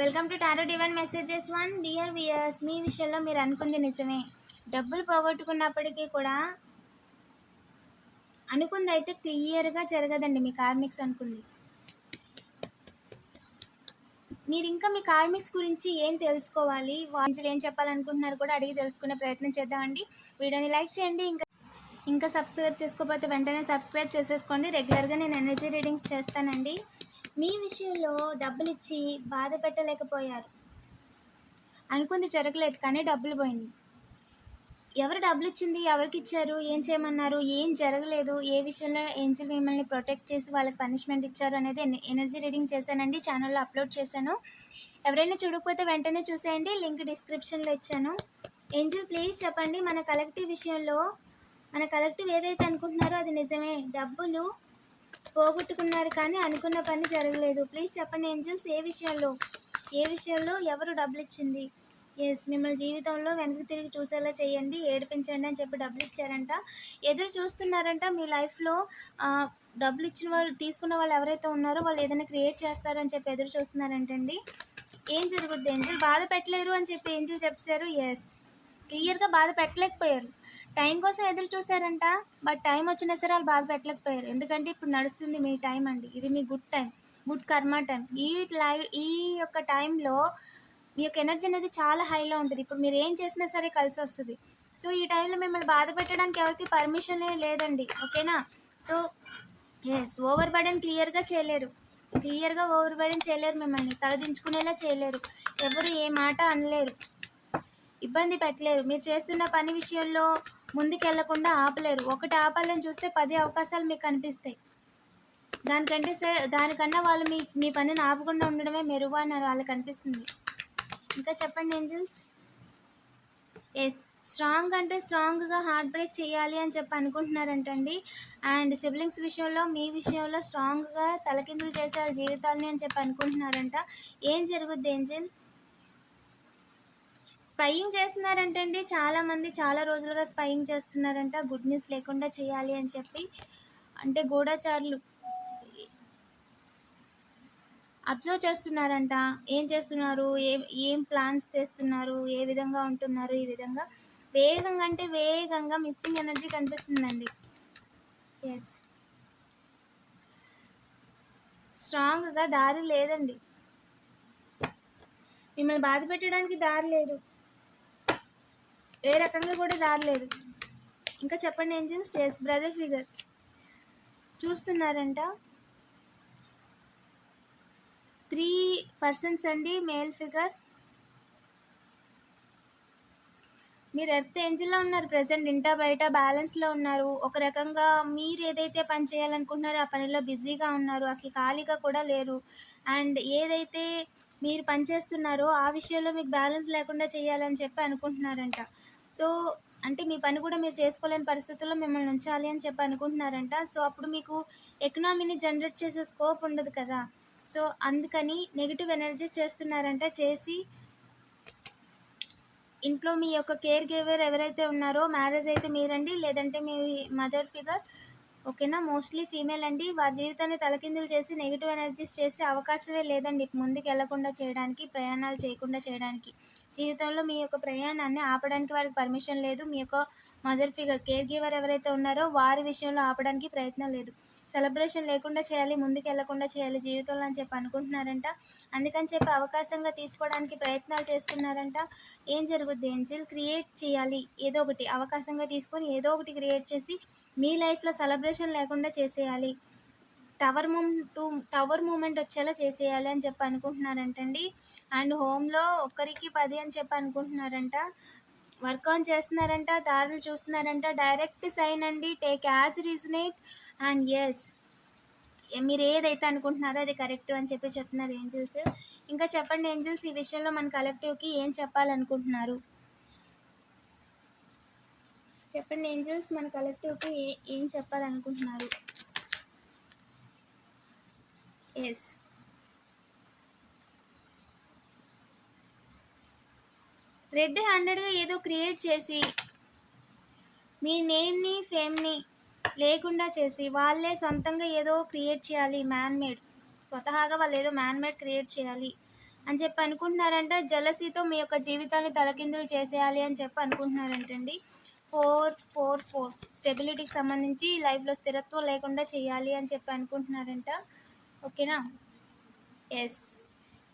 Welcome to tarot divine messages one dear viewers మీ విషయంలో మీరు అనుకుంది నిజమే. డబ్బులు పోగొట్టుకున్నప్పటికీ కూడా అనుకుంది అయితే క్లియర్గా జరగదండి మీ కార్మిక్స్ అనుకుంది. మీరు ఇంకా మీ కార్మిక్స్ గురించి ఏం తెలుసుకోవాలి? వాళ్ళు ఏం చెప్పాలనుకుంటున్నారు కూడా అడిగి తెలుసుకునే ప్రయత్నం చేద్దామండి. వీడియోని లైక్ చేయండి. ఇంకా ఇంకా సబ్స్క్రైబ్ చేసుకోకపోతే వెంటనే సబ్స్క్రైబ్ చేసేసుకోండి. రెగ్యులర్గా నేను ఎనర్జీ రీడింగ్స్ చేస్తానండి. మీ విషయంలో డబ్బులు ఇచ్చి బాధ పెట్టలేకపోయారు. అనుకుంది జరగలేదు కానీ డబ్బులు పోయింది. ఎవరు డబ్బులు ఇచ్చింది ఎవరికి ఇచ్చారు ఏం చేయమన్నారు? ఏం జరగలేదు? ఏ విషయంలో ఏంజల్ మిమ్మల్ని ప్రొటెక్ట్ చేసి వాళ్ళకి పనిష్మెంట్ ఇచ్చారు అనేది ఎనర్జీ రీడింగ్ చేశానండి. ఛానల్లో అప్లోడ్ చేశాను. ఎవరైనా చూడకపోతే వెంటనే చూసేయండి. లింక్ డిస్క్రిప్షన్లో ఇచ్చాను. ఏంజల్ ప్లీజ్ చెప్పండి. మన కలెక్టివ్ విషయంలో మన కలెక్టివ్ ఏదైతే అనుకుంటున్నారో అది నిజమే. డబ్బులు పోగొట్టుకున్నారు కానీ అనుకున్న పని జరగలేదు. ప్లీజ్ చెప్పండి ఏంజల్స్ ఏ విషయంలో ఏ విషయంలో ఎవరు డబ్బులు ఇచ్చింది ఎస్ మిమ్మల్ని జీవితంలో వెనక్కి తిరిగి చూసేలా చేయండి ఏడిపించండి అని చెప్పి డబ్బులు ఇచ్చారంట ఎదురు చూస్తున్నారంట మీ లైఫ్లో డబ్బులు ఇచ్చిన వాళ్ళు తీసుకున్న వాళ్ళు ఎవరైతే ఉన్నారో వాళ్ళు ఏదైనా క్రియేట్ చేస్తారని అని చెప్పి ఎదురు చూస్తున్నారంటండి. ఏం జరుగుద్ది ఏంజల్? బాధ పెట్టలేరు అని చెప్పి ఏంజల్ చెప్పారు? ఎస్ క్లియర్గా బాధ పెట్టలేకపోయారు. టైం కోసం ఎదురు చూసారంట బట్ టైం వచ్చినా సరే వాళ్ళు బాధ పెట్టలేకపోయారు. ఎందుకంటే ఇప్పుడు నడుస్తుంది మీ టైం అండి. ఇది మీ good time good karma time. ఈ లైవ్ ఈ యొక్క టైంలో మీ యొక్క ఎనర్జీ అనేది చాలా హైలో ఉంటుంది. ఇప్పుడు మీరు ఏం చేసినా సరే కలిసి వస్తుంది. సో ఈ టైంలో మిమ్మల్ని బాధ పెట్టడానికి ఎవరికి పర్మిషన్ లేదండి. ఓకేనా? సో ఎస్ ఓవర్ బర్డెన్ క్లియర్గా చేయలేరు. క్లియర్గా ఓవర్ బర్డెన్ చేయలేరు మిమ్మల్ని. తలదించుకునేలా చేయలేరు. ఎవరు ఏ మాట అనలేరు. ఇబ్బంది పెట్టలేరు. మీరు చేస్తున్న పని విషయంలో ముందుకెళ్ళకుండా ఆపలేరు. ఒకటి ఆపాలని చూస్తే పది అవకాశాలు మీకు కనిపిస్తాయి. దానికంటే సే దానికన్నా వాళ్ళు మీ మీ పనిని ఆపకుండా ఉండడమే మెరుగు అన్నారు వాళ్ళకి అనిపిస్తుంది. ఇంకా చెప్పండి ఏంజల్స్? ఎస్ స్ట్రాంగ్ అంటే స్ట్రాంగ్గా హార్ట్ బ్రేక్ చేయాలి అని చెప్పి అనుకుంటున్నారంటండి. అండ్ సిబ్లింగ్స్ విషయంలో మీ విషయంలో స్ట్రాంగ్గా తలకిందులు చేసే జీవితాలని అని చెప్పి అనుకుంటున్నారంట. ఏం జరుగుద్ది ఏంజల్? స్పయింగ్ చేస్తున్నారంటండి. చాలా మంది చాలా రోజులుగా స్పయింగ్ చేస్తున్నారంట. గుడ్ న్యూస్ లేకుండా చేయాలి అని చెప్పి అంటే గూఢచారులు అబ్జర్వ్ చేస్తున్నారంట. ఏం చేస్తున్నారు? ఏ ఏం ప్లాన్స్ చేస్తున్నారు? ఏ విధంగా ఉంటున్నారు? ఈ విధంగా వేగంగా అంటే వేగంగా మిస్సింగ్ ఎనర్జీ కనిపిస్తుందండి. ఎస్ స్ట్రాంగ్గా దారి లేదండి. మిమ్మల్ని బాధ పెట్టడానికి దారి లేదు. ఏ రకంగా కూడా రాలేదు. ఇంకా చెప్పండి ఏంజల్స్? ఎస్ బ్రదర్ ఫిగర్ చూస్తున్నారంట. త్రీ పర్సన్స్ అండి మేల్ ఫిగర్ మీరు ఎర్త్ ఏంజిల్లో ఉన్నారు ప్రజెంట్ ఇంటా బయట బ్యాలెన్స్లో ఉన్నారు. ఒక రకంగా మీరు ఏదైతే పని చేయాలనుకుంటున్నారో ఆ పనిలో బిజీగా ఉన్నారు అసలు ఖాళీగా కూడా లేరు. అండ్ ఏదైతే మీరు పని చేస్తున్నారో ఆ విషయంలో మీకు బ్యాలెన్స్ లేకుండా చేయాలని చెప్పి అనుకుంటున్నారంట. సో అంటే మీ పని కూడా మీరు చేసుకోలేని పరిస్థితుల్లో మిమ్మల్ని ఉంచాలి అని చెప్పి అనుకుంటున్నారంట. సో అప్పుడు మీకు ఎకనామీని జనరేట్ చేసే స్కోప్ ఉండదు కదా. సో అందుకని నెగిటివ్ ఎనర్జీ చేస్తున్నారంట. చేసి ఇంట్లో మీ యొక్క కేర్ గివర్ ఎవరైతే ఉన్నారో మ్యారేజ్ అయితే మీరండి. లేదంటే మీ మదర్ ఫిగర్ ఓకేనా? మోస్ట్లీ ఫీమేల్ అండి. వారి జీవితాన్ని తలకిందులు చేసి నెగిటివ్ ఎనర్జీస్ చేసే అవకాశమే లేదండి. ముందుకు వెళ్ళకుండా చేయడానికి ప్రయాణాలు చేయకుండా చేయడానికి. జీవితంలో మీ యొక్క ప్రయాణాన్ని ఆపడానికి వారికి పర్మిషన్ లేదు. మీ యొక్క మదర్ ఫిగర్ కేర్ గివర్ ఎవరైతే ఉన్నారో వారి విషయంలో ఆపడానికి ప్రయత్నం లేదు. సెలబ్రేషన్ లేకుండా చేయాలి ముందుకు వెళ్ళకుండా చేయాలి జీవితంలో అని చెప్పి అనుకుంటున్నారంట. అందుకని చెప్పి అవకాశంగా తీసుకోవడానికి ప్రయత్నాలు చేస్తున్నారంట. ఏం జరుగుద్ది ఏంజిల్? క్రియేట్ చేయాలి ఏదో ఒకటి అవకాశంగా తీసుకొని ఏదో ఒకటి క్రియేట్ చేసి మీ లైఫ్లో సెలబ్రేషన్ లేకుండా చేసేయాలి. టవర్ మూమ్ టూ టవర్ మూమెంట్ వచ్చేలా చేసేయాలి అని చెప్పి అనుకుంటున్నారంటండి. అండ్ హోమ్లో ఒక్కరికి పది అని చెప్పి అనుకుంటున్నారంట. వర్క్ ఆన్ చేస్తున్నారంట దారులు చూస్తున్నారంట. డైరెక్ట్ సైన్ అండి take as resonate and yes మీరు ఏదైతే అనుకుంటున్నారో అది కరెక్ట్ అని చెప్పి చెప్తున్నారు ఏంజిల్స్. ఇంకా చెప్పండి ఏంజిల్స్ ఈ విషయంలో మన కలెక్టివ్కి ఏం చెప్పాలనుకుంటున్నారు? చెప్పండి ఏంజిల్స్ మన కలెక్టివ్కి ఏ ఏం చెప్పాలనుకుంటున్నారు? ఎస్ రెడ్ హ్యాండెడ్గా ఏదో క్రియేట్ చేసి మీ నేమ్ని ఫేమ్ని లేకుండా చేసి వాళ్ళే సొంతంగా ఏదో క్రియేట్ చేయాలి మ్యాన్ మేడ్ స్వతహాగా వాళ్ళు ఏదో మ్యాన్ మేడ్ క్రియేట్ చేయాలి అని చెప్పి అనుకుంటున్నారంట. జలసీతో మీ యొక్క జీవితాన్ని తలకిందులు చేసేయాలి అని చెప్పి అనుకుంటున్నారంటండి. Four four four. స్టెబిలిటీకి సంబంధించి లైఫ్లో స్థిరత్వం లేకుండా చేయాలి అని చెప్పి అనుకుంటున్నారంట. ఓకేనా? ఎస్.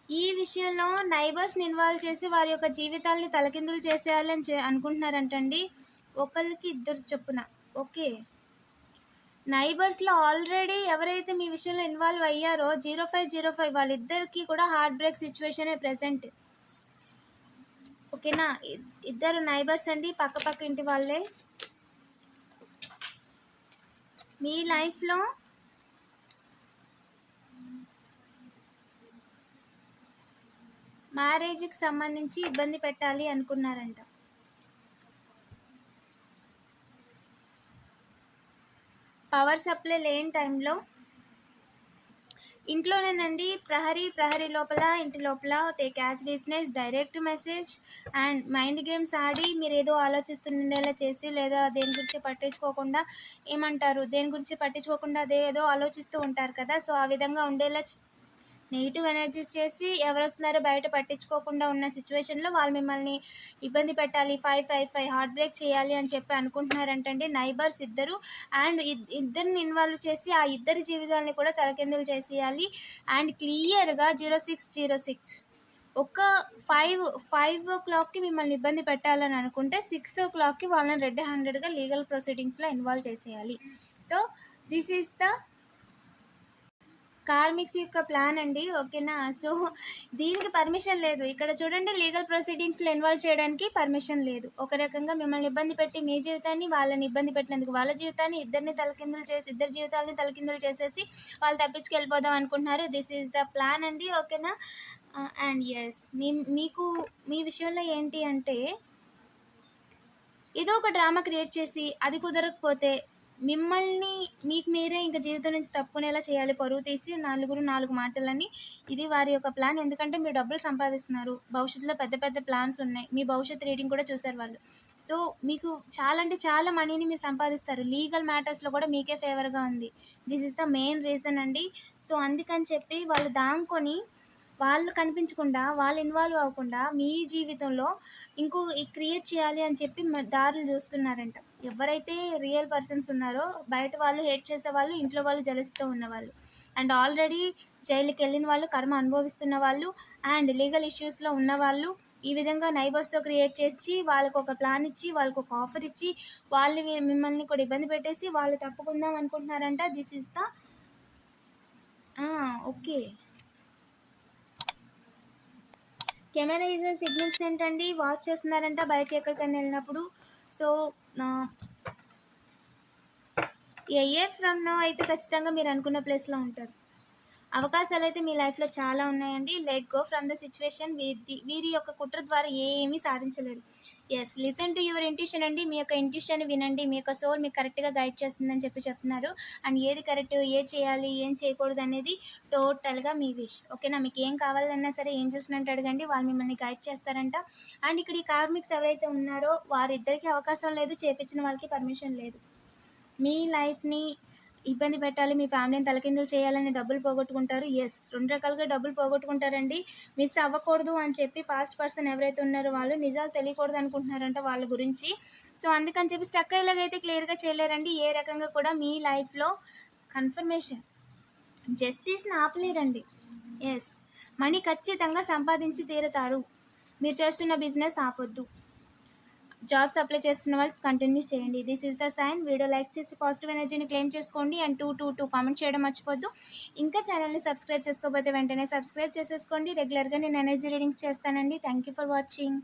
ఈ విషయంలో నైబర్స్ని ఇన్వాల్వ్ చేసి వారి యొక్క జీవితాల్ని తలకిందులు చేసేయాలని చే అనుకుంటున్నారంటండి. ఒకరికి ఇద్దరు చొప్పున. ఓకే. నైబర్స్లో ఆల్రెడీ ఎవరైతే మీ విషయంలో ఇన్వాల్వ్ అయ్యారో జీరో ఫైవ్ జీరో ఫైవ్ వాళ్ళిద్దరికి కూడా హార్ట్ బ్రేక్ సిచ్యువేషనే ప్రజెంట్ ఓకేనా? ఇద్దరు నైబర్స్ అండి పక్క పక్క ఇంటి వాళ్ళే. మీ లైఫ్లో మ్యారేజ్కి సంబంధించి ఇబ్బంది పెట్టాలి అనుకున్నారంట. పవర్ సప్లై లేని టైంలో ఇంట్లోనేనండి ప్రహరీ ప్రహరీ లోపల ఇంటి లోపల take as reasons direct message and mind games ఆడి మీరు ఏదో ఆలోచిస్తుండేలా చేసి లేదా దేని గురించి పట్టించుకోకుండా ఏమంటారు? దేని గురించి పట్టించుకోకుండా అదే ఏదో ఆలోచిస్తూ ఉంటారు కదా సో ఆ విధంగా ఉండేలా నెగిటివ్ ఎనర్జీస్ చేసి ఎవరు వస్తున్నారో బయట పట్టించుకోకుండా ఉన్న సిచ్యువేషన్లో వాళ్ళు మిమ్మల్ని ఇబ్బంది పెట్టాలి five five five heart break చేయాలి అని చెప్పి అనుకుంటున్నారంటండి. నైబర్స్ ఇద్దరు అండ్ ఇద్దరిని ఇన్వాల్వ్ చేసి ఆ ఇద్దరి జీవితాలని కూడా తలకిందులు చేసేయాలి. అండ్ క్లియర్గా జీరో సిక్స్ జీరో సిక్స్ ఒక ఫైవ్ ఫైవ్ ఓ క్లాక్కి మిమ్మల్ని ఇబ్బంది పెట్టాలని అనుకుంటే సిక్స్ ఓ క్లాక్కి వాళ్ళని రెడ్ హండ్రెడ్గా లీగల్ ప్రొసీడింగ్స్లో ఇన్వాల్వ్ చేసేయాలి. So this is the karmics యొక్క ప్లాన్ అండి ఓకేనా? సో దీనికి పర్మిషన్ లేదు. ఇక్కడ చూడండి లీగల్ ప్రొసీడింగ్స్లో ఇన్వాల్వ్ చేయడానికి పర్మిషన్ లేదు. ఒక రకంగా మిమ్మల్ని ఇబ్బంది పెట్టి మీ జీవితాన్ని వాళ్ళని ఇబ్బంది పెట్టినందుకు వాళ్ళ జీవితాన్ని ఇద్దరిని తలకిందులు చేసి ఇద్దరి జీవితాలని తలకిందులు చేసేసి వాళ్ళు తప్పించుకెళ్ళిపోదాం అనుకుంటున్నారు. దిస్ ఈజ్ ద ప్లాన్ అండి ఓకేనా? Uh, అండ్ ఎస్ మీ మీకు మీ విషయంలో ఏంటి అంటే ఏదో ఒక డ్రామా క్రియేట్ చేసి అది కుదరకపోతే మిమ్మల్ని మీకు మీరే ఇంకా జీవితం నుంచి తప్పుకునేలా చేయాలి పరువు తీసి నలుగురు నాలుగు మాటలని. ఇది వారి యొక్క ప్లాన్. ఎందుకంటే మీరు డబ్బులు సంపాదిస్తున్నారు. భవిష్యత్తులో పెద్ద పెద్ద ప్లాన్స్ ఉన్నాయి. మీ భవిష్యత్ రీడింగ్ కూడా చూసారు వాళ్ళు. సో మీకు చాలా అంటే చాలా మనీని మీరు సంపాదిస్తారు. లీగల్ మ్యాటర్స్లో కూడా మీకే ఫేవర్గా ఉంది. This is the main reason అండి. సో అందుకని చెప్పి వాళ్ళు దాంకొని వాళ్ళు కనిపించకుండా వాళ్ళు ఇన్వాల్వ్ అవ్వకుండా మీ జీవితంలో ఇంకో క్రియేట్ చేయాలి అని చెప్పి దారులు చూస్తున్నారంట. ఎవరైతే రియల్ పర్సన్స్ ఉన్నారో బయట వాళ్ళు హేట్ చేసే వాళ్ళు ఇంట్లో వాళ్ళు జలిస్తూ ఉన్నవాళ్ళు. అండ్ ఆల్రెడీ జైలుకి వెళ్ళిన వాళ్ళు కర్మ అనుభవిస్తున్న వాళ్ళు అండ్ లీగల్ ఇష్యూస్లో ఉన్నవాళ్ళు ఈ విధంగా నైబర్స్తో క్రియేట్ చేసి వాళ్ళకు ఒక ప్లాన్ ఇచ్చి వాళ్ళకు ఒక ఆఫర్ ఇచ్చి వాళ్ళు మిమ్మల్ని కూడా ఇబ్బంది పెట్టేసి వాళ్ళు తప్పుకుందాం అనుకుంటున్నారంట. This is the okay camera is signals ఏంటండి? వాచ్ చేస్తున్నారంట బయటకి ఎక్కడికైనా వెళ్ళినప్పుడు. So a year from no అయితే ఖచ్చితంగా మీరు అనుకున్న ప్లేస్లో ఉంటారు. అవకాశాలు అయితే మీ లైఫ్లో చాలా ఉన్నాయండి. Let go from the situation వీరి వీరి యొక్క కుట్ర ద్వారా ఏమీ సాధించలేరు. Yes listen to your intuition అండి. మీ యొక్క ఇంట్యూషన్ వినండి. మీ యొక్క సోల్ మీకు కరెక్ట్గా గైడ్ చేస్తుందని చెప్పి చెప్తున్నారు. అండ్ ఏది కరెక్ట్ ఏం చేయాలి ఏం చేయకూడదు అనేది టోటల్గా మీ విష్ ఓకేనా మీకు ఏం కావాలన్నా సరే ఏం అంటే అడగండి. వాళ్ళు మిమ్మల్ని గైడ్ చేస్తారంట. అండ్ ఇక్కడ ఈ కార్మిక్స్ ఎవరైతే ఉన్నారో వారిద్దరికీ అవకాశం లేదు. చేపించిన వాళ్ళకి పర్మిషన్ లేదు. మీ లైఫ్ని ఇబ్బంది పెట్టాలి మీ ఫ్యామిలీని తలకిందులు చేయాలని డబ్బులు పోగొట్టుకుంటారు. ఎస్ రెండు రకాలుగా డబ్బులు పోగొట్టుకుంటారండి. మిస్ అవ్వకూడదు అని చెప్పి పాస్ట్ పర్సన్ ఎవరైతే ఉన్నారో వాళ్ళు నిజాలు తెలియకూడదు అనుకుంటున్నారంట వాళ్ళ గురించి. సో అందుకని చెప్పి స్టక్ అయ్యేలాగైతే క్లియర్గా చేయలేరండి. ఏ రకంగా కూడా మీ లైఫ్లో కన్ఫర్మేషన్ జస్టిస్ని ఆపలేరండి. ఎస్ మనీ ఖచ్చితంగా సంపాదించి తీరుతారు. మీరు చేస్తున్న బిజినెస్ ఆపొద్దు. జాబ్స్ అప్లై చేస్తున్న వాళ్ళు కంటిన్యూ చేయండి. This is the sign video like చేసి పాజిటివ్ ఎనర్జీని క్లెయిమ్ చేసుకోండి. And two two two comment చేయడం మర్చిపోద్దు. ఇంకా ఛానల్ని సబ్స్క్రైబ్ చేసుకోకపోతే వెంటనే సబ్స్క్రైబ్ చేసేసుకోండి. రెగ్యులర్గా నేను ఎనర్జీ రీడింగ్స్ చేస్తానండి. Thank you for watching